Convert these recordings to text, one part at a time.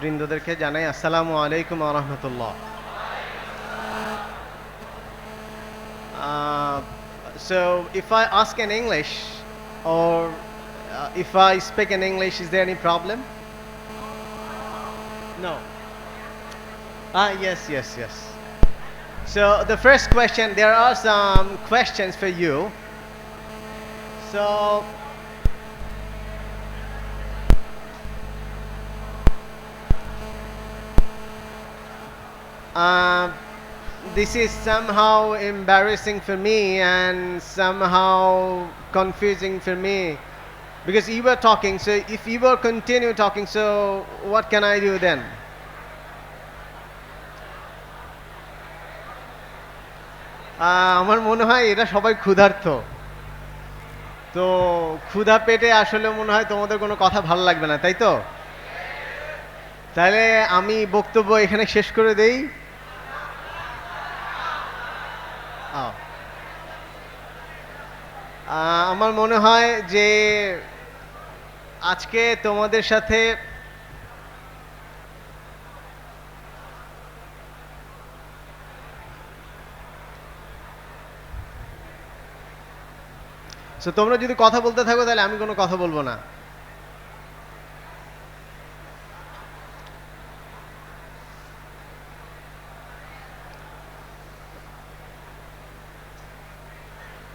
বৃন্দদেরকে জানাই আসসালামু আলাইকুম রহমতুল্লাহ Uh, so if I ask in English or uh, if I speak in English, is there any problem? No. Ah, yes, yes, yes. So the first question, there are some questions for you. So Uh, this is somehow embarrassing for me and somehow confusing for me because you were talking so if you were continue talking so what can i do then আমার মনে হয় এরা সবাই ক্ষুধার্ত তো ক্ষুধা পেটে আসলে মনে হয় তোমাদের কোনো কথা ভালো লাগবে না তাই তো তাহলে আমি বক্তব্য এখানে শেষ করে দেই আমার মনে হয় যে আজকে তোমাদের সাথে তোমরা যদি কথা বলতে থাকো, তাহলে আমি কোনো কথা বলব না।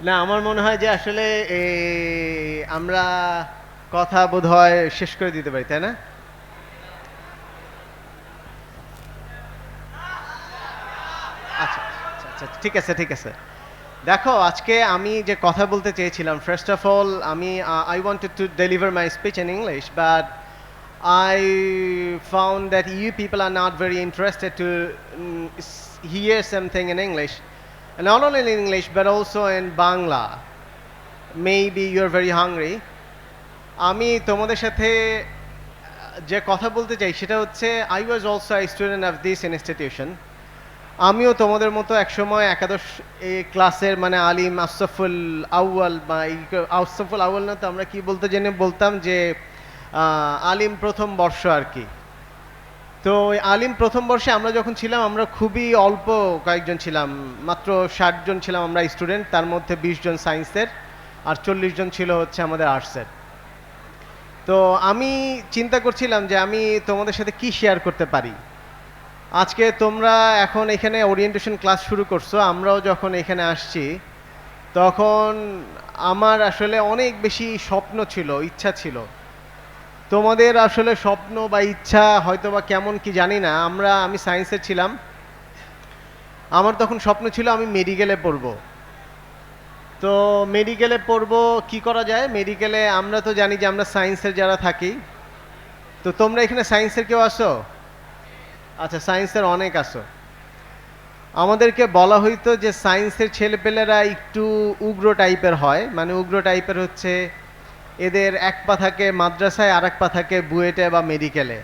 না আমার মনে হয় যে আসলে আমরা কথা বোধ হয় শেষ করে দিতে পারি তাই না আচ্ছা আচ্ছা আচ্ছা ঠিক আছে ঠিক আছে দেখো আজকে আমি যে কথা বলতে চেয়েছিলাম ফার্স্ট অফ অল আমি I wanted to deliver my speech in English but I found that you people are interested to mm, s- hear something in English. And not only in English, but also in Bangla. Maybe you're very hungry. আমি তোমাদের সাথে যে কথা বলতে চাই সেটা হচ্ছে I was also I student of this institution আমিও তোমাদের মতো একসময় একাদশ ক্লাসের মানে আলিম আশরাফুল আউয়াল বা আশরাফুল আউয়াল না তো আমরা কি বলতে জেনে বলতাম যে আলিম প্রথম বর্ষ আর কি তো আলিম প্রথম বর্ষে আমরা যখন ছিলাম, আমরা খুবই অল্প কয়েকজন ছিলাম। মাত্র ষাট জন ছিলাম আমরা স্টুডেন্ট, তার মধ্যে বিশ জন সায়েন্সের আর চল্লিশ জন ছিল হচ্ছে আমাদের আর্টসের। তো আমি চিন্তা করছিলাম যে আমি তোমাদের সাথে কি শেয়ার করতে পারি। আজকে তোমরা এখন এখানে ওরিয়েন্টেশন ক্লাস শুরু করছ, আমরাও যখন এখানে আসছি, তখন আমার আসলে অনেক বেশি স্বপ্ন ছিল, ইচ্ছা ছিল। তোমাদের আসলে স্বপ্ন বা ইচ্ছা হয়তো বা কেমন কি জানি না, আমরা, আমি সায়েন্সে ছিলাম। আমার তখন স্বপ্ন ছিল আমি মেডিকেলে পড়ব। তো মেডিকেলে পড়ব, কি করা যায়? মেডিকেলে আমরা তো জানি যে আমরা সায়েন্সের যারা থাকি। তো তোমরা এখানে সায়েন্সের কেউ আসো আচ্ছা সায়েন্সের অনেক আসো আমাদেরকে বলা হইতো যে সায়েন্সের ছেলেপেলেরা একটু উগ্র টাইপের হয়। মানে উগ্র টাইপের হচ্ছে এদের এক পা থাকে মাদ্রাসায় আর এক পা থাকে বুয়েটে বা মেডিকেলে।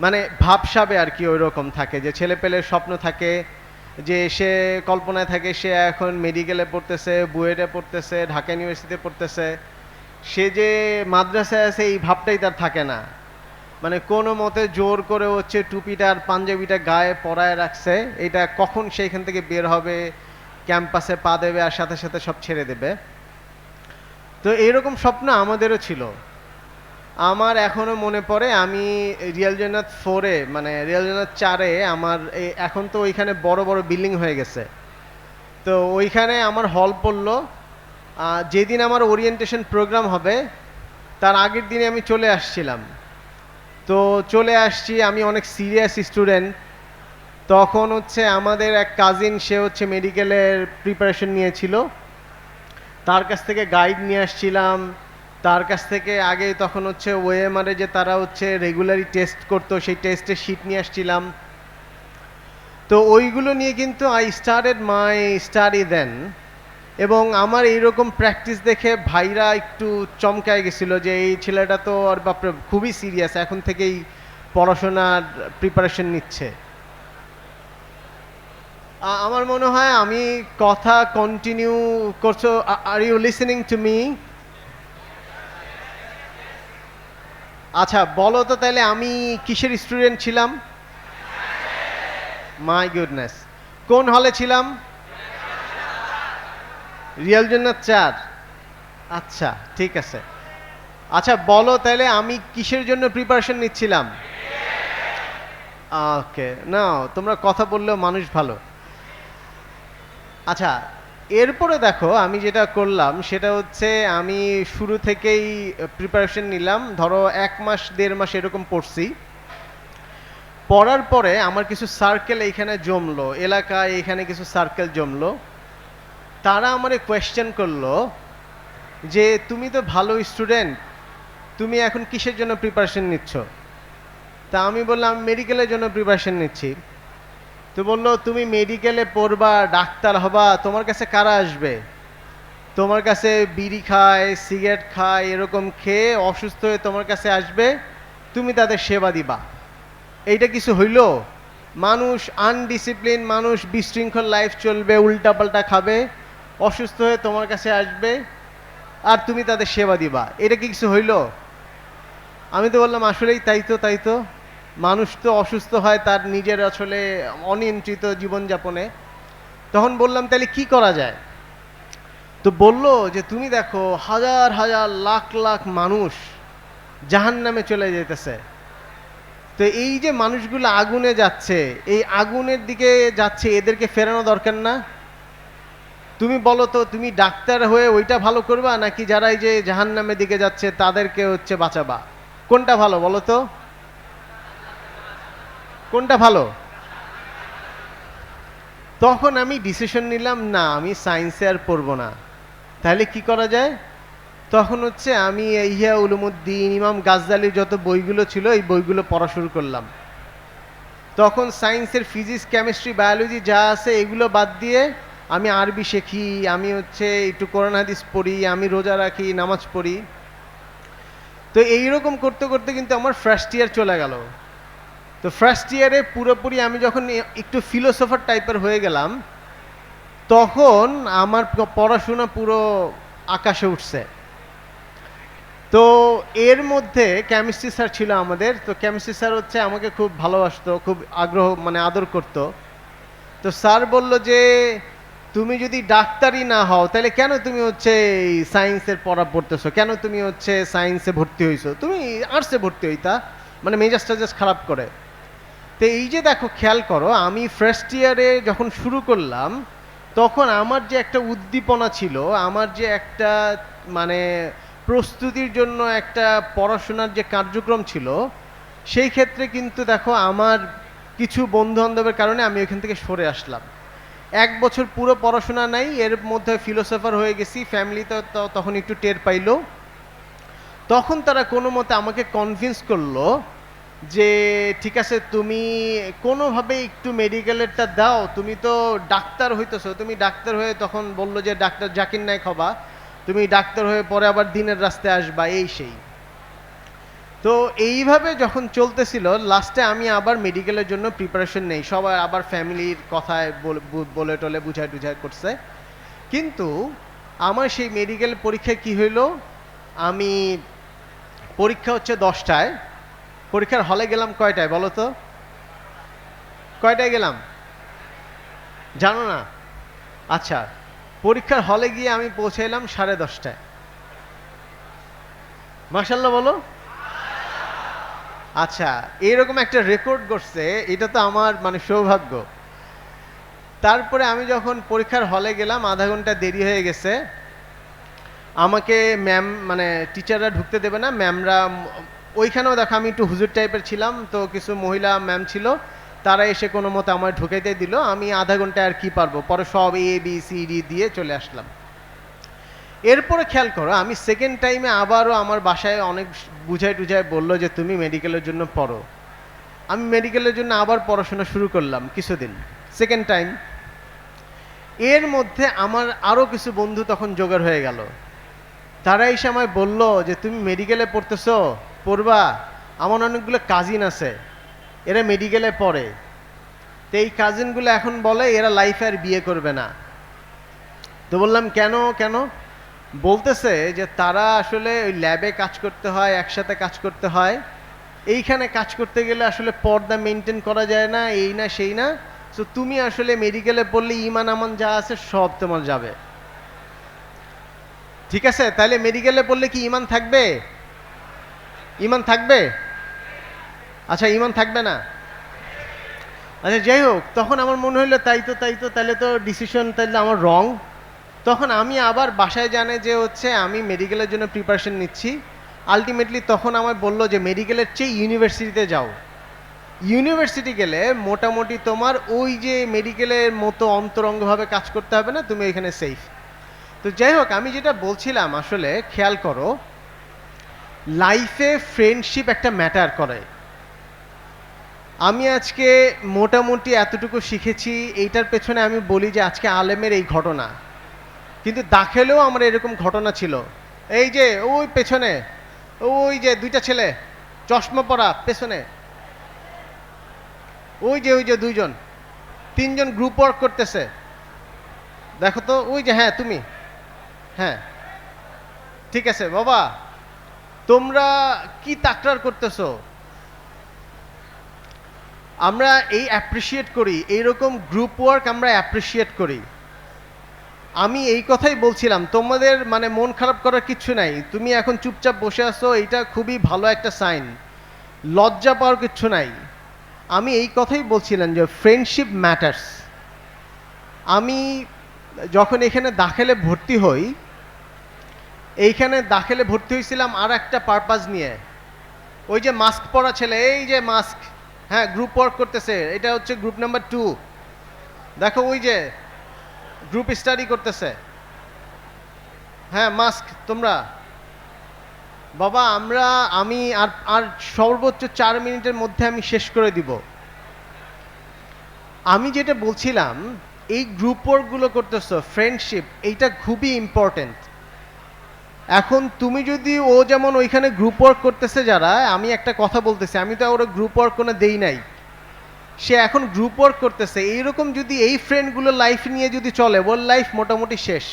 মানে ভাবসাবে আর কি ওই রকম থাকে, যে ছেলে ছেলেপেলের স্বপ্ন থাকে, যে সে কল্পনায় থাকে সে এখন মেডিকেলে পড়তেছে, বুয়েটে পড়তেছে, ঢাকা ইউনিভার্সিটিতে পড়তেছে। সে যে মাদ্রাসায় আছে এই ভাবটাই তার থাকে না। মানে কোনো মতে জোর করে হচ্ছে টুপিটা আর পাঞ্জাবিটা গায়ে পরায় রাখছে, এটা কখন সেইখান থেকে বের হবে, ক্যাম্পাসে পা দেবে আর সাথে সাথে সব ছেড়ে দেবে। তো এইরকম স্বপ্ন আমাদেরও ছিল। আমার এখনও মনে পড়ে, আমি রিয়াল জন্নাত ফোরে মানে রিয়াল জন্নাত চারে আমার এখন তো ওইখানে বড় বড় বিল্ডিং হয়ে গেছে। তো ওইখানে আমার হল পড়ল। যেদিন আমার ওরিয়েন্টেশন প্রোগ্রাম হবে, তার আগের দিনে আমি চলে আসছিলাম। তো চলে আসছি, আমি অনেক সিরিয়াস স্টুডেন্ট তখন হচ্ছে আমাদের এক কাজিন সে হচ্ছে মেডিকেলের প্রিপারেশন নিয়েছিল। তার কাছ থেকে গাইড নিয়ে আসছিলাম। তার কাছ থেকে আগে তখন হচ্ছে ওএমআরে যে তারা হচ্ছে রেগুলারই টেস্ট করতো, সেই টেস্টের শিট নিয়ে আসছিলাম। তো ওইগুলো নিয়ে কিন্তু I started my study then এবং আমার এইরকম প্র্যাকটিস দেখে ভাইরা একটু চমকায় গেছিল যে এই ছেলেটা তো আর বাপরে খুবই সিরিয়াস এখন থেকেই পড়াশোনার প্রিপারেশন নিচ্ছে। আমার মনে হয় আমি কথা কন্টিনিউ করছ। Are you listening to me আচ্ছা বলো তো তাহলে আমি কিসের স্টুডেন্ট ছিলাম? মাই গুডনেস কোন হলে ছিলাম? রিয়াল জন্য চার আচ্ছা ঠিক আছে। আচ্ছা বলো তাহলে আমি কিসের জন্য প্রিপারেশন নিচ্ছিলাম? ওকে না তোমরা কথা বললেও মানুষ ভালো। আচ্ছা এরপরে দেখো আমি যেটা করলাম সেটা হচ্ছে আমি শুরু থেকেই প্রিপারেশন নিলাম। ধরো এক মাস, দেড় মাস এরকম পড়ছি। পড়ার পরে আমার কিছু সার্কেল এইখানে জমলো, এলাকায় এখানে কিছু সার্কেল জমলো। তারা আমারে কোয়েশ্চেন করল যে, তুমি তো ভালো স্টুডেন্ট তুমি এখন কিসের জন্য প্রিপারেশন নিচ্ছ? তা আমি বললাম মেডিকেলের জন্য প্রিপারেশন নিচ্ছি। তো বলল, তুমি মেডিকেলে পড়বা, ডাক্তার হবা, তোমার কাছে কারা আসবে? তোমার কাছে বিড়ি খায় সিগারেট খায়, এরকম খেয়ে অসুস্থ হয়ে তোমার কাছে আসবে, তুমি তাদের সেবা দিবা। এইটা কিছু হইল? মানুষ আনডিসিপ্লিন মানুষ বিশৃঙ্খল লাইফ চলবে, উল্টাপাল্টা খাবে, অসুস্থ হয়ে তোমার কাছে আসবে, আর তুমি তাদের সেবা দিবা। এটা কি কিছু হইল? আমি তো বললাম, আসলেই তাই তো তাই তো। মানুষ তো অসুস্থ হয় তার নিজের আসলে অনিয়ন্ত্রিত জীবনযাপনে। তখন বললাম, তাহলে কি করা যায়? তো বলল যে, তুমি দেখো, হাজার হাজার, লাখ লাখ মানুষ জাহান নামে চলে যেতেছে তো এই যে মানুষগুলো আগুনে যাচ্ছে, এই আগুনের দিকে যাচ্ছে, এদেরকে ফেরানো দরকার না? তুমি বলো তো, তুমি ডাক্তার হয়ে ওইটা ভালো করবা, নাকি যারা এই যে জাহান নামের দিকে যাচ্ছে, তাদেরকে হচ্ছে বাঁচাবা? কোনটা ভালো বলো তো? কোনটা ভালো? তখন আমি ডিসিশন নিলাম, না, আমি সায়েন্সে আর পড়ব না। তাহলে কি করা যায়? তখন হচ্ছে আমি ইহিয়া উলুমুদ্দিন, ইমাম গাজদালির যত বইগুলো ছিল, এই বইগুলো পড়া শুরু করলাম। তখন সায়েন্সের ফিজিক্স কেমিস্ট্রি বায়োলজি যা আছে, এগুলো বাদ দিয়ে আমি আরবি শেখি, আমি হচ্ছে একটু কোরআন, হাদিস পড়ি, আমি রোজা রাখি, নামাজ পড়ি। তো এইরকম করতে করতে কিন্তু আমার ফার্স্ট ইয়ার চলে গেল। তো ফার্স্ট ইয়ারে পুরোপুরি আমি যখন একটু ফিলোসফার টাইপের হয়ে গেলাম, তখন আমার পড়াশোনা পুরো আকাশে উঠছে। তো এর মধ্যে কেমিস্ট্রি স্যার ছিল আমাদের, তো কেমিস্ট্রি স্যার হচ্ছে আমাকে খুব ভালোবাসতো, খুব আগ্রহ মানে আদর করতো। তো স্যার বলল যে, তুমি যদি ডাক্তারই না হও, তাহলে কেন তুমি হচ্ছে সায়েন্সের পড়া পড়তেছো? কেন তুমি হচ্ছে সায়েন্সে ভর্তি হইছো? তুমি আর্টসে ভর্তি হইতা। মানে মেজাজ টেজাজ খারাপ করে। তো এই যে দেখো, খেয়াল করো, আমি ফার্স্ট ইয়ারে যখন শুরু করলাম, তখন আমার যে একটা উদ্দীপনা ছিল, আমার যে একটা মানে প্রস্তুতির জন্য একটা পড়াশোনার যে কার্যক্রম ছিল, সেই ক্ষেত্রে কিন্তু দেখো, আমার কিছু বন্ধু বান্ধবের কারণে আমি ওইখান থেকে সরে আসলাম। এক বছর পুরো পড়াশোনা নাই, এর মধ্যে ফিলোসফার হয়ে গেছি ফ্যামিলি তো তখন একটু টের পাইলো। তখন তারা কোনো মতে আমাকে কনভিন্স করল যে, ঠিক আছে, তুমি কোনোভাবে একটু মেডিকেলেরটা দাও, তুমি তো ডাক্তার হইতেছো, তুমি ডাক্তার হয়ে তখন বলল যে, ডাক্তার জাকির নায়ক হবা তুমি ডাক্তার হয়ে পরে আবার দিনের রাস্তায় আসবা এই সেই। তো এইভাবে যখন চলতেছিল লাস্টে আমি আবার মেডিকেলের জন্য প্রিপারেশন নেই, সবাই আবার ফ্যামিলির কথায় বল- টলে বুঝায় টুঝায় করছে। কিন্তু আমার সেই মেডিকেল পরীক্ষায় কি হইল, আমি পরীক্ষা হচ্ছে দশটায় পরীক্ষার হলে গেলাম কয়টায় বলো তো? কয়টায় গেলাম? জানো না? আচ্ছা পরীক্ষার হলে গিয়ে আমি পৌঁছে এলাম সাড়ে দশটায়। মার্শাল্লাহ বলো। আচ্ছা এরকম একটা রেকর্ড করছে এটা তো আমার মানে সৌভাগ্য। তারপরে আমি যখন পরীক্ষার হলে গেলাম, আধা ঘণ্টা দেরি হয়ে গেছে। আমাকে ম্যাম মানে টিচাররা ঢুকতে দেবে না ম্যামরা ওইখানেও দেখো, আমি একটু হুজুর টাইপের ছিলাম, তো কিছু মহিলা ম্যাম ছিল, তারা এসে কোনো মতো আমার ঢুকাইতে দিল। আমি আধা ঘন্টায় আর কি পারব? পরে সব এ বি সি ডি দিয়ে চলে আসলাম। এরপরে খেয়াল করো, আমি সেকেন্ড টাইমে আবারও আমার বাসায় অনেক বুঝাই টুঝায় বলল যে, তুমি মেডিকেলের জন্য পড়ো। আমি মেডিকেলের জন্য আবার পড়াশোনা শুরু করলাম কিছুদিন সেকেন্ড টাইম এর মধ্যে আমার আরও কিছু বন্ধু তখন জোগাড় হয়ে গেল। তারা এসে আমায় বলল যে, তুমি মেডিকেলে পড়তেছো? পড়বা। আমার অনেকগুলো কাজিন আছে, এরা মেডিকেলে পড়ে। তো এই কাজিনগুলো এখন বলে, এরা লাইফে আর বিয়ে করবে না। তো বললাম, কেন কেন? বলতেছে যে, তারা আসলে ওই ল্যাবে কাজ করতে হয়, একসাথে কাজ করতে হয়। এইখানে কাজ করতে গেলে আসলে পর্দা মেনটেন করা যায় না, এই না, সেই না। তো তুমি আসলে মেডিকেলে পড়লে ইমান, আমান যা আছে সব তোমার যাবে। ঠিক আছে? তাহলে মেডিকেলে পড়লে কি ইমান থাকবে? ইমান থাকবে? আচ্ছা ইমান থাকবে না। আচ্ছা যাই হোক, তখন আমার মনে হলো তাই তো তাই তো, তাহলে তো ডিসিশন তাহলে আমার রং তখন আমি আবার বাসায় জানে যে হচ্ছে আমি মেডিকেলের জন্য প্রিপারেশন নিচ্ছি। আলটিমেটলি তখন আমার বলল যে মেডিকেলের চেয়ে ইউনিভার্সিটিতে যাও। ইউনিভার্সিটি গেলে মোটামুটি তোমার ওই যে মেডিকেলের মতো অন্তরঙ্গভাবে কাজ করতে হবে না, তুমি এখানে সেফ তো যাই হোক, আমি যেটা বলছিলাম আসলে, খেয়াল করো লাইফে ফ্রেন্ডশিপ একটা ম্যাটার করে। আমি আজকে মোটামুটি এতটুকু শিখেছি, এইটার পেছনে আমি বলি যে আজকে আলেমের এই ঘটনা। কিন্তু দাখেলেও আমার এরকম ঘটনা ছিল। এই যে, ওই পেছনে, ওই যে দুইটা ছেলে, চশমা পরা পেছনে। ওই যে ওই যে দুইজন, তিনজন গ্রুপ ওয়ার্ক করতেছে। দেখো তো, ওই যে হ্যাঁ তুমি। হ্যাঁ। ঠিক আছে, বাবা। তোমরা কি তাকরার করতেছো? আমরা এই অ্যাপ্রিসিয়েট করি, এইরকম গ্রুপ ওয়ার্ক আমরা অ্যাপ্রিসিয়েট করি। আমি এই কথাই বলছিলাম, তোমাদের মানে মন খারাপ করার কিছু নাই, তুমি এখন চুপচাপ বসে আছো এটা খুবই ভালো একটা সাইন লজ্জা পাওয়ার কিছু নাই। আমি এই কথাই বলছিলাম যে ফ্রেন্ডশিপ ম্যাটার্স আমি যখন এখানে দাখেলে ভর্তি হই এইখানে দাখেলে ভর্তি হয়েছিলাম আর একটা পারপাস নিয়ে। ওই যে মাস্ক পরা ছেলে, এই যে মাস্ক হ্যাঁ গ্রুপ ওয়ার্ক করতেছে, এটা হচ্ছে গ্রুপ নাম্বার টু দেখো ওই যে গ্রুপ স্টাডি করতেছে। হ্যাঁ মাস্ক তোমরা। বাবা, আমরা, আমি আর আর সর্বোচ্চ চার মিনিটের মধ্যে আমি শেষ করে দিব। আমি যেটা বলছিলাম, এই গ্রুপ ওয়ার্কগুলো করতেছো ফ্রেন্ডশিপ এইটা খুবই ইম্পর্টেন্ট এখন তুমি যদি ও যেমন ওইখানে গ্রুপ ওয়ার্ক করতেছে যারা, আমি একটা কথা বলতেছি, আমি তো ওর গ্রুপ ওয়ার্ক কোনো দেই নাই। সে এখন গ্রুপ ওয়ার্ক করতেছে, এইরকম যদি এই ফ্রেন্ডগুলো লাইফ নিয়ে যদি চলে, ওর লাইফ মোটামুটি শেষ।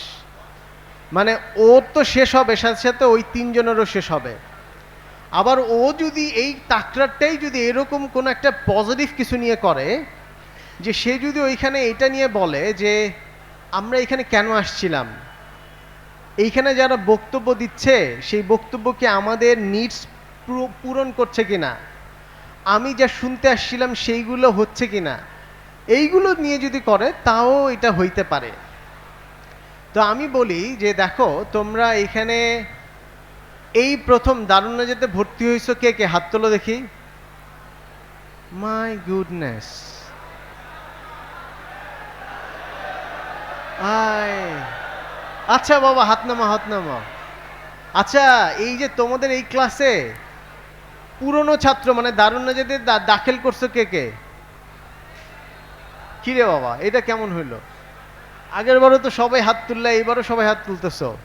মানে ও তো শেষ হবে, সাথে সাথে ওই তিনজনেরও শেষ হবে। আবার ও যদি এই তাকরারটাই যদি এরকম কোনো একটা পজিটিভ কিছু নিয়ে করে, যে সে যদি ওইখানে এটা নিয়ে বলে যে, আমরা এখানে কেন আসছিলাম? এইখানে যারা বক্তব্য দিচ্ছে, সেই বক্তব্যকে আমাদের নিডস পূরণ করছে কিনা? আমি যা শুনতে আসছিলাম সেইগুলো হচ্ছে কিনা? এইগুলো নিয়ে যদি করে, তাও এটা হইতে পারে। তো আমি বলি যে দেখো, তোমরা এখানে এই প্রথম দারুণ যেতে ভর্তি হয়েছো কে কে? হাত তোলো দেখি। মাই গুডনেস আয় আচ্ছা বাবা, হাত নামা হাত নামা আচ্ছা এই যে তোমাদের এই ক্লাসে পুরনো ছাত্র মানে দারুণ যেতে দাখিল করছ কে কে? কিরে বাবা, এটা কেমন হইল? আগের বারও তো সবাই হাত তুললে, এইবারও সবাই হাত তুলতেছো।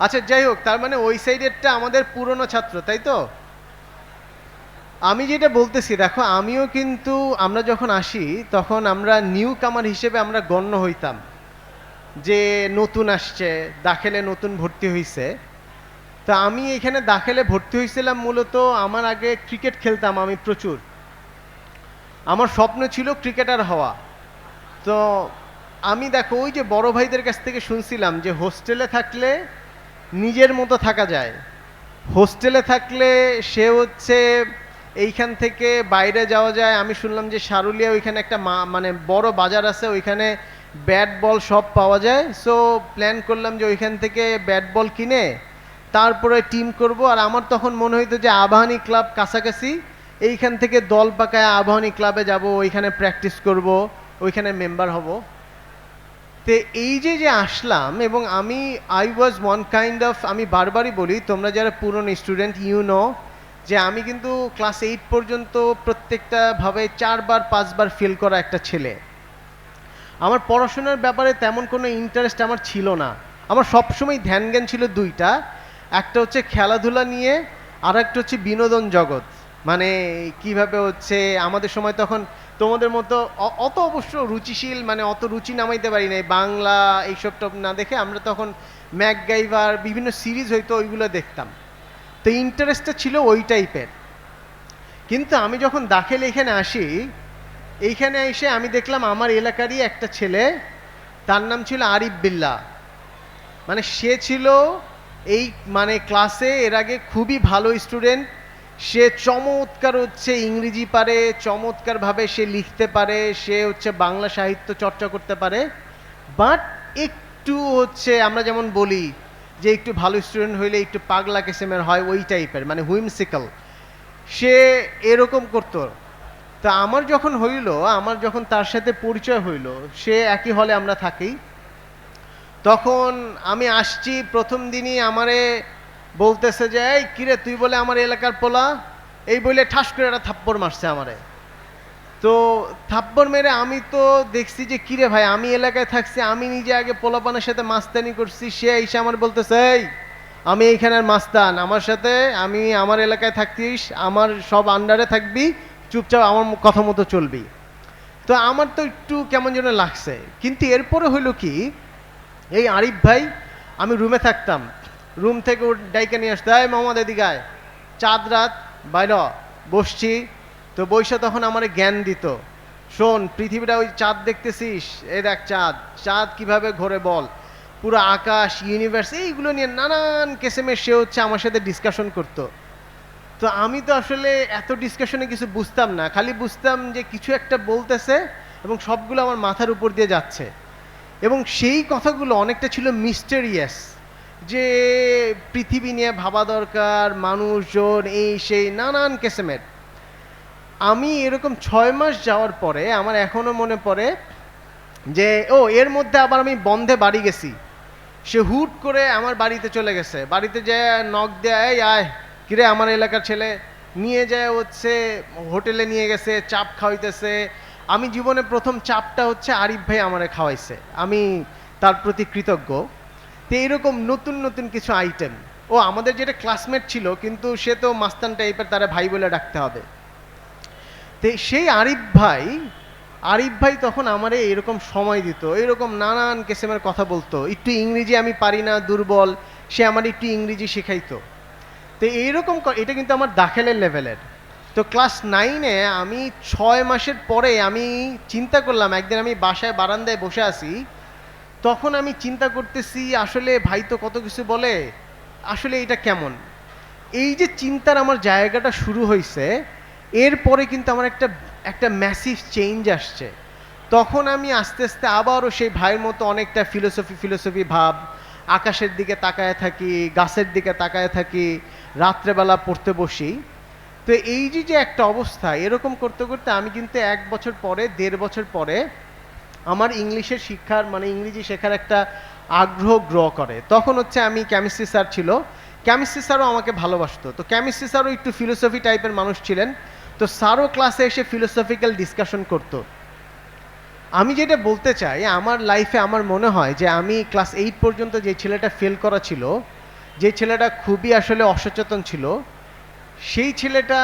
আচ্ছা যাই হোক, তার মানে ওই সাইডেরটা আমাদের পুরনো ছাত্র, তাই তো? আমি যেটা বলতেছি, দেখো, আমিও কিন্তু, আমরা যখন আসি, তখন আমরা নিউ কামার হিসেবে আমরা গণ্য হইতাম। যে নতুন আসছে, দাখেলে নতুন ভর্তি হয়েছে তা আমি এখানে দাখেলে ভর্তি হয়েছিলাম মূলত, আমার আগে ক্রিকেট খেলতাম আমি প্রচুর। আমার স্বপ্ন ছিল ক্রিকেটার হওয়া। তো আমি দেখো, ওই যে বড় ভাইদের কাছ থেকে শুনছিলাম যে হোস্টেলে থাকলে নিজের মতো থাকা যায়। হোস্টেলে থাকলে সে হচ্ছে এইখান থেকে বাইরে যাওয়া যায়। আমি শুনলাম যে সারুলিয়া ওইখানে একটা মানে বড় বাজার আছে, ওইখানে ব্যাট বল সব পাওয়া যায়। সো প্ল্যান করলাম যে ওইখান থেকে ব্যাট বল কিনে তারপরে টিম করব। আর আমার তখন মনে হইতো যে আবাহানি ক্লাব কাছাকাছি, এইখান থেকে দল পাকায় আবাহানি ক্লাবে যাব, ওইখানে প্র্যাকটিস করব, ওইখানে মেম্বার হব। তো এই যে যে আসলাম এবং আমি I was one kind of আমি বারবারই বলি, তোমরা যারা পুরনো স্টুডেন্ট ইউ নো যে আমি কিন্তু ক্লাস এইট পর্যন্ত প্রত্যেকটা ভাবে চারবার, পাঁচবার ফেল করা একটা ছেলে। আমার পড়াশোনার ব্যাপারে তেমন কোনো ইন্টারেস্ট আমার ছিল না। আমার সবসময় ধ্যান জ্ঞান ছিল দুইটা। একটা হচ্ছে খেলাধুলা নিয়ে আর একটা হচ্ছে বিনোদন জগৎ। মানে কীভাবে হচ্ছে, আমাদের সময় তখন তোমাদের মতো অত অবশ্য রুচিশীল মানে অত রুচি নামাইতে পারি নাই। বাংলা এইসব টপ না দেখে আমরা তখন ম্যাকগাইভার, বিভিন্ন সিরিজ হয়তো ওইগুলো দেখতাম। তো ইন্টারেস্টটা ছিল ওই টাইপের কিন্তু আমি যখন দাখেল এখানে আসি এইখানে এসে আমি দেখলাম আমার এলাকারই একটা ছেলে, তার নাম ছিল আরিফ বিল্লা। মানে সে ছিল এই মানে ক্লাসে এর আগে খুবই ভালো স্টুডেন্ট সে চমৎকার হচ্ছে ইংরেজি পারে, চমৎকারভাবে সে লিখতে পারে, সে হচ্ছে বাংলা সাহিত্য চর্চা করতে পারে। বাট একটু হচ্ছে আমরা যেমন বলি যে একটু ভালো স্টুডেন্ট হইলে একটু পাগলা কেসেমের হয় ওই টাইপের মানে হুইমসিক্যাল সে এরকম করতো। তা আমার যখন হইল, আমার যখন তার সাথে পরিচয় হইল, সে একই হলে আমরা থাকি। তখন আমি আসছি, প্রথম দিনই আমারে বলতেছে যে, এই কিরে তুই বলে আমার এলাকার পোলা? এই বলে ঠাস করে একটা থাপ্পড় মারছে আমারে। তো থাপ্পড় মেরে আমি তো দেখছি যে কিরে ভাই, আমি এলাকায় থাকছি, আমি নিজে আগে পোলাপানের সাথে মাস্তানি করছি, সে এসে আমার বলতেছে, এই, আমি এইখানের মাস্তান, আমার সাথে, আমি আমার এলাকায় থাকতিস, আমার সব আন্ডারে থাকবি চুপচাপ আমার কথা মতো চলবি তো আমার তো একটু কেমন যেন লাগছে। কিন্তু এরপরে হইল কি, এই আরিফ ভাই, আমি রুমে থাকতাম। রুম থেকে ও ডাইকে নিয়ে আসতে হয় মোহাম্মদ এদিকায় চাঁদ রাত, বাইর বসছি। তো বৈশা তখন আমার জ্ঞান দিত, শোন, পৃথিবীটা ওই চাঁদ দেখতেছিস? এ দেখ চাঁদ। চাঁদ কীভাবে ঘোরে বল? পুরো আকাশ ইউনিভার্স এইগুলো নিয়ে নানান কেসেমে সে হচ্ছে আমার সাথে ডিসকাশন করতো। তো আমি তো আসলে এত ডিসকাশনে কিছু বুঝতাম না, খালি বুঝতাম যে কিছু একটা বলতেছে এবং সবগুলো আমার মাথার উপর দিয়ে যাচ্ছে। এবং সেই কথাগুলো অনেকটা ছিল মিস্টেরিয়াস যে পৃথিবী নিয়ে ভাবা দরকার, মানুষজন, এই সেই, নানান কেসেমের। আমি এরকম ছয় মাস যাওয়ার পরে আমার এখনও মনে পড়ে যে, ও, এর মধ্যে আবার আমি বন্ধে বাড়ি গেছি। সে হুট করে আমার বাড়িতে চলে গেছে। বাড়িতে যে নখ দেয় আয়। কিরে, আমার এলাকার ছেলে নিয়ে যায় হচ্ছে, হোটেলে নিয়ে গেছে, চাপ খাওয়াইতেছে। আমি জীবনে প্রথম চাপটা হচ্ছে আরিফ ভাই আমারে খাওয়াইছে। আমি তার প্রতি কৃতজ্ঞ। তো এইরকম নতুন নতুন কিছু আইটেম ও আমাদের যেটা ক্লাসমেট ছিল, কিন্তু সে তো মাস্তান টাইপের তারা ভাই বলে ডাকতে হবে। তো সেই আরিফ ভাই আরিফ ভাই তখন আমারে এরকম সময় দিত এরকম নানান কেসেমের কথা বলতো। একটু ইংরেজি আমি পারি না, দুর্বল। সে আমার একটু ইংরেজি শেখাইতো। তো এইরকম এটা কিন্তু আমার দাখেলের লেভেলের। তো ক্লাস নাইনে আমি ছয় মাসের পরে আমি চিন্তা করলাম, একদিন আমি বাসায় বারান্দায় বসে আছি, তখন আমি চিন্তা করতেছি, আসলে ভাই তো কত কিছু বলে, আসলে এটা কেমন? এই যে চিন্তার আমার জায়গাটা শুরু হয়েছে এরপরে কিন্তু আমার একটা একটা ম্যাসিভ চেঞ্জ আসছে। তখন আমি আস্তে আস্তে আবারও সেই ভাইয়ের মতো অনেকটা ফিলোসফি ফিলোসফি ভাব, আকাশের দিকে তাকায় থাকি, গাছের দিকে তাকায় থাকি রাত্রেবেলা পড়তে বসি। তো এই যে যে একটা অবস্থা, এরকম করতে করতে আমি কিন্তু এক বছর পরে, দেড় বছর পরে আমার ইংলিশের শিক্ষার মানে ইংরেজি শেখার একটা আগ্রহ গ্র করে। তখন হচ্ছে আমি কেমিস্ট্রি স্যার ছিল। কেমিস্ট্রি স্যারও আমাকে ভালোবাসতো। তো কেমিস্ট্রি স্যারও একটু ফিলোসফি টাইপের মানুষ ছিলেন। তো স্যারও ক্লাসে এসে ফিলোসফিক্যাল ডিসকাশন করতো। আমি যেটা বলতে চাই, আমার লাইফে আমার মনে হয় যে, আমি ক্লাস এইট পর্যন্ত যে ছেলেটা ফেল করা ছিল যে ছেলেটা খুবই আসলে অসচেতন ছিল, সেই ছেলেটা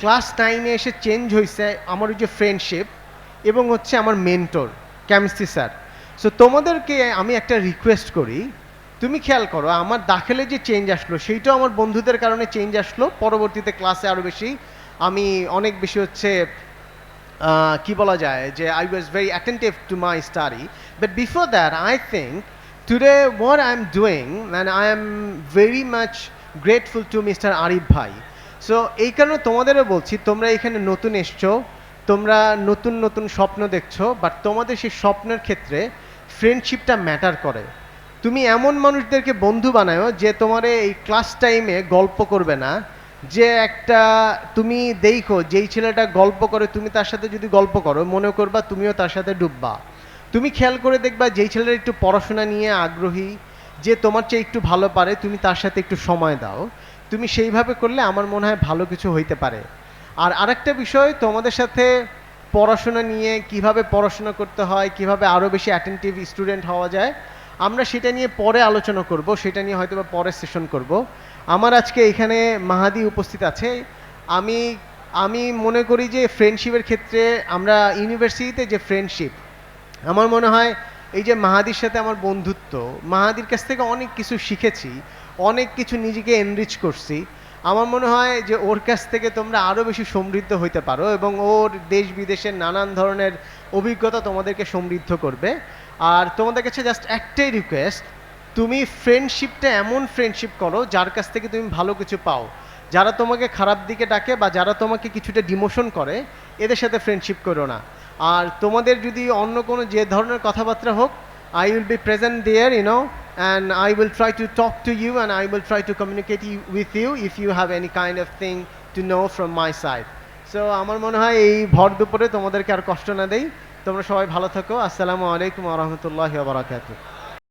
ক্লাস নাইনে এসে চেঞ্জ হয়েছে আমার ওই যে ফ্রেন্ডশিপ এবং হচ্ছে আমার মেন্টর, কেমিস্ট্রি স্যার। সো তোমাদেরকে আমি একটা রিকোয়েস্ট করি, তুমি খেয়াল করো, আমার দাখেলে যে চেঞ্জ আসলো, সেইটাও আমার বন্ধুদের কারণে চেঞ্জ আসলো। পরবর্তীতে ক্লাসে আরও বেশি আমি অনেক বেশি হচ্ছে কি বলা যায় যে I was very attentive to my study but before that I think what I am doing and I am very much grateful to mister Arif ভাই। সো এই কারণে তোমাদেরও বলছি, তোমরা এখানে নতুন এসছো, তোমরা নতুন নতুন স্বপ্ন দেখছ বাট তোমাদের সেই স্বপ্নের ক্ষেত্রে ফ্রেন্ডশিপটা ম্যাটার করে। তুমি এমন মানুষদেরকে বন্ধু বানাও যে তোমার এই ক্লাস টাইমে গল্প করবে না, যে একটা তুমি দেখো, যেই ছেলেটা গল্প করে, তুমি তার সাথে যদি গল্প করো, মনে করবা তুমিও তার সাথে ডুববা। তুমি খেয়াল করে দেখবা যেই ছেলেরা একটু পড়াশোনা নিয়ে আগ্রহী, যে তোমার চেয়ে একটু ভালো পারে, তুমি তার সাথে একটু সময় দাও। তুমি সেইভাবে করলে আমার মনে হয় ভালো কিছু হইতে পারে। আর আরেকটা বিষয়, তোমাদের সাথে পড়াশোনা নিয়ে কীভাবে পড়াশোনা করতে হয়, কীভাবে আরও বেশি অ্যাটেন্টিভ স্টুডেন্ট হওয়া যায়, আমরা সেটা নিয়ে পরে আলোচনা করব, সেটা নিয়ে হয়তো বা পরে সেশন করব। আমার আজকে এখানে মাহাদি উপস্থিত আছে। আমি আমি মনে করি যে ফ্রেন্ডশিপের ক্ষেত্রে আমরা ইউনিভার্সিটিতে যে ফ্রেন্ডশিপ আমার মনে হয় এই যে মাহাদির সাথে আমার বন্ধুত্ব, মাহাদির কাছ থেকে অনেক কিছু শিখেছি, অনেক কিছু নিজেকে এনরিচ করছি। আমার মনে হয় যে ওর কাছ থেকে তোমরা আরও বেশি সমৃদ্ধ হইতে পারো এবং ওর দেশ বিদেশের নানান ধরনের অভিজ্ঞতা তোমাদেরকে সমৃদ্ধ করবে। আর তোমাদের কাছে জাস্ট একটাই রিকোয়েস্ট তুমি ফ্রেন্ডশিপটা এমন ফ্রেন্ডশিপ করো যার কাছ থেকে তুমি ভালো কিছু পাও। যারা তোমাকে খারাপ দিকে ডাকে বা যারা তোমাকে কিছুটা ডিমোশন করে, এদের সাথে ফ্রেন্ডশিপ করো না। আর তোমাদের যদি অন্য কোনো যে ধরনের কথাবার্তা হোক I will be present there you know and I will try to talk to you and I will try to communicate with you if you have any kind of thing to know from my side so আমার মনে হয় এই ভর দুপুরে তোমাদেরকে আর কষ্ট না দেই। তোমরা সবাই ভালো থাকো। আসসালামু আলাইকুম রহমতুল্লাহ বারাকাতু